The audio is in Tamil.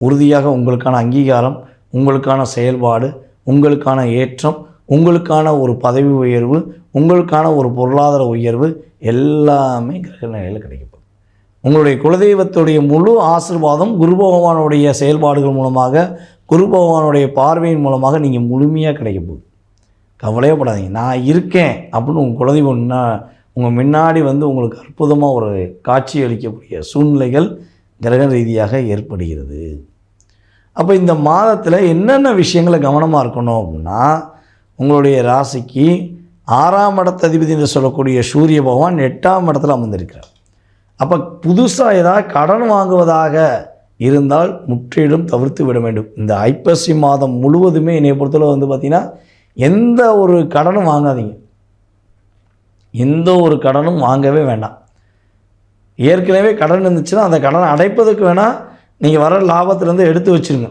உறுதியாக உங்களுக்கான அங்கீகாரம் உங்களுக்கான செயல்பாடு உங்களுக்கான ஏற்றம் உங்களுக்கான ஒரு பதவி உயர்வு உங்களுக்கான ஒரு பொருளாதார உயர்வு எல்லாமே கிரக நிலையில் கிடைக்கும் உங்களுடைய குலதெய்வத்துடைய முழு ஆசீர்வாதம் குரு பகவானுடைய செயல்பாடுகள் மூலமாக குரு பகவானுடைய பார்வையின் மூலமாக நீங்கள் முழுமையாக கிடைக்க போகுது கவலையே படாதீங்க. நான் இருக்கேன் அப்படின்னு உங்கள் குலதெய்வம் உங்கள் முன்னாடி வந்து உங்களுக்கு அற்புதமாக ஒரு காட்சி அளிக்கக்கூடிய சூழ்நிலைகள் கிரக ரீதியாக ஏற்படுகிறது. அப்போ இந்த மாதத்தில் என்னென்ன விஷயங்களை கவனமாக இருக்கணும் அப்படின்னா உங்களுடைய ராசிக்கு ஆறாம் இடத்த அதிபதி என்று சொல்லக்கூடிய சூரிய பகவான் எட்டாம் இடத்துல அமர்ந்திருக்கிறார். அப்போ புதுசாக ஏதாவது கடன் வாங்குவதாக இருந்தால் முற்றிலும் தவிர்த்து விட வேண்டும். இந்த ஐப்பசி மாதம் முழுவதுமே என்னை பொறுத்தளவு வந்து பார்த்திங்கன்னா எந்த ஒரு கடனும் வாங்காதீங்க. எந்த ஒரு கடனும் வாங்கவே வேண்டாம். ஏற்கனவே கடன் இருந்துச்சுன்னா அந்த கடனை அடைப்பதற்கு வேணால் நீங்கள் வர லாபத்திலேருந்து எடுத்து வச்சுருங்க.